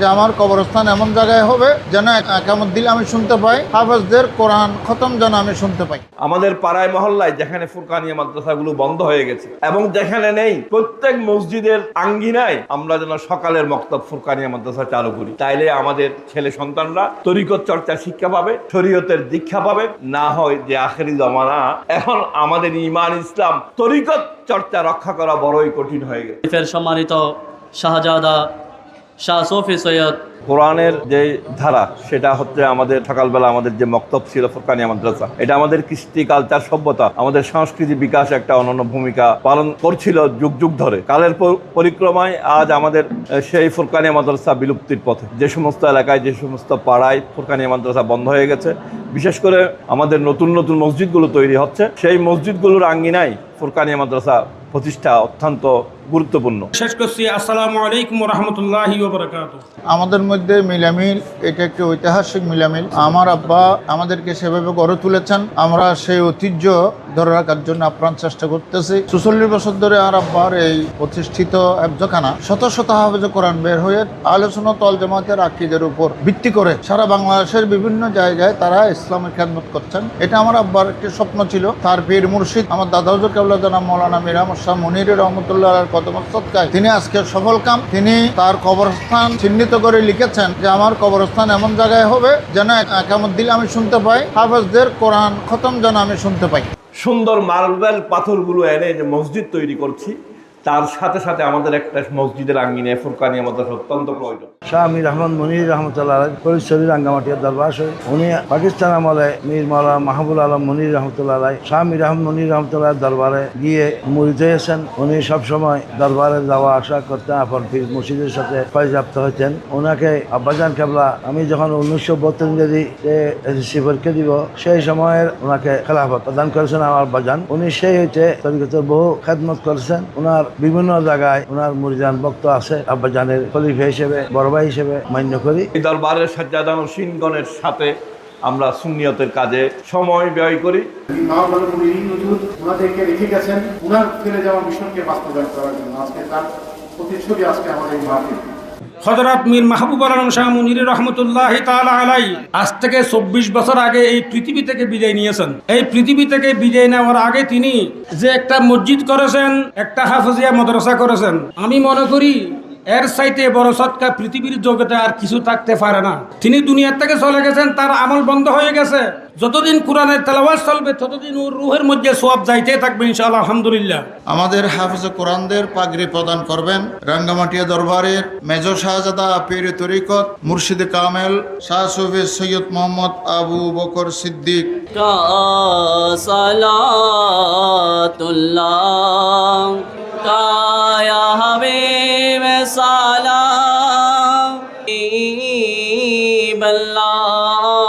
যে আমার কবরস্থান এমন জায়গায় হবে যেন একামত দিলে আমি শুনতে পাই হাফেজদের কোরআন খতম যেন আমি শুনতে পাই। আমাদের পাড়ায় মহল্লায় যেখানে ফুরকানিয়া মাদ্রাসাগুলো বন্ধ হয়ে গেছে এবং যেখানে নেই প্রত্যেক মসজিদের আঙ্গিনায় আমরা যেন সকালের মক্তব ফুরকানিয়া মাদ্রাসা চালু করি। তাইলে আমাদের ছেলে সন্তানরা তরিকত চর্চার শিক্ষা পাবে শরীয়তের দীক্ষা পাবে। না হয় যে আখেরি জমানা এখন আমাদের ইমান ইসলাম তরিকত চর্চা রক্ষা করা বড়ই কঠিন হয়ে গেছে। সম্মানিত শাহজাদা কোরআনের যে ধারা, সেটা হচ্ছে আমাদের সকালবেলা আমাদের যে মক্তব ছিল ফুরকানিয়া মাদ্রাসা। এটা আমাদের কৃষ্টি কালচার সভ্যতা, আমাদের সংস্কৃতি বিকাশ একটা অনন্য ভূমিকা পালন করছিল যুগ যুগ ধরে। কালের পরিক্রমায় আজ আমাদের সেই ফোরকানি মাদ্রাসা বিলুপ্তির পথে। যে সমস্ত এলাকায়, যে সমস্ত পাড়ায় ফুরকানিয়া মাদ্রাসা বন্ধ হয়ে গেছে বিশেষ করে আমাদের নতুন নতুন মসজিদগুলো তৈরি হচ্ছে। সেই মসজিদগুলোর আঙ্গিনায় ফুরকানি মাদ্রাসা প্রতিষ্ঠা অত্যন্ত গুরুত্বপূর্ণ। শেষ করছি। আসসালামু আলাইকুম রহমতুল্লাহি আমাদের মধ্যে মিলামিল এটা একটি ঐতিহাসিক মিলামিল। আমার আব্বা আমাদেরকে সেভাবে গড়ে তুলেছেন। আমরা সেই ঐতিহ্য ধরে রাখার জন্য আপ্রাণ চেষ্টা করতেছি। চুচল্লিশ বছর ধরে আর আব্বার এই প্রতিষ্ঠিত একজখানা শত শত হাফেজ কোরআন বের হয়ে আলোচনা তল জামাতের আকিদের উপর ভিত্তি করে সারা বাংলাদেশের বিভিন্ন জায়গায় তারা ইসলামের খেদমত করছেন। এটা আমার আব্বার একটি স্বপ্ন ছিল। তার পীর মুর্শিদ, আমার দাদা কেবলা জানা মৌলানা মিরাম শাহ মনির রহমতুল্লাহ কদমত সৎকায়। তিনি আজকে সফল কাম। তিনি তার কবরস্থান চিহ্নিত করে লিখেছেন যে, আমার কবরস্থান এমন জায়গায় হবে যেন একামত দিলে আমি শুনতে পাই, হাফেজদের কোরআন খতম যেন আমি শুনতে পাই। সুন্দর মার্বেল পাথরগুলো এনে যে মসজিদ তৈরি করছি। তার সাথে সাথে আমাদের একটা মসজিদের আঙ্গিনে ফুরকানি আমাদের অত্যন্ত প্রয়োজন। শাহ আমির রহমান মনির রহমতুল্লাহ ফরিদশরী রাঙ্গামাটিয়ার দরবার শরীফ। উনি পাকিস্তান আমলে মীর মৌলা মাহবুল আলম মনির রহমতুল্লাহ শাহ আমির রহমান মনির রহমতুল্লাহ দরবারে গিয়ে মুরিদ হয়েছেন উনি সবসময় দরবারে যাওয়া, আসা করতেন আপন পীর মসজিদের সাথে পর্যাপ্ত হয়েছেন ওনাকে আব্বাজান কেবলা, আমি যখন উনিশশো বত্রিশ এসএসসি পরীক্ষা দিব, সেই সময়ের ওনাকে খেলাফত প্রদান করেছেন আমার আব্বাজান। উনি সেই হইতে তরিকতের বহু খেদমত করেছেন। ওনার বিভিন্ন জায়গায় ওনার মুরিদান ভক্ত আছে আব্বাজানের খলিফা হিসেবে বড় ভাই হিসেবে মান্য করি। এই দরবারের সাজ্জাদান ও সিনগণের সাথে আমরা সুনিয়তের কাজে সময় ব্যয় করি। ওনাদেরকে রেখে গেছেন। ওনার ফেলে যাওয়া মিশনকে বাস্তবায়ন করার জন্য আজকে তার প্রতিচ্ছবি আজকে আমাদের মাহফিল। হজরত মীর মাহবুব আলম শাহ মুনির রহমতুল্লাহ আলাই আজ থেকে চব্বিশ বছর আগে এই পৃথিবী থেকে বিদায় নিয়েছেন। এই পৃথিবী থেকে বিদায় নেওয়ার আগে তিনি যে একটা মসজিদ করেছেন, একটা হাফজিয়া মাদ্রাসা করেছেন। আমি মনে করি এর সাইতে বড় সৎকা পৃথিবীর জগতে আর কিছু থাকতে পারে না। তিনি দুনিয়ার থেকে চলে গেছেন তার আমল বন্ধ হয়ে গেছে। যতদিন কোরআনের তেলাওয়াজ চলবে ততদিন ওর রুহের মধ্যে সব যাইতে থাকবে ইনশাল আলহামদুলিল্লাহ। আমাদের হাফিজ কোরআনদের পাগড়ি প্রদান করবেন রাঙ্গামাটিয়া দরবারের মেজর শাহজাদা পীর তরিকত মুর্শিদ কামেল শাহ সুফি সৈয়দ মোহাম্মদ আবু বকর সিদ্দিক। সালাতুল্লাহ কায়া صلاب اللہ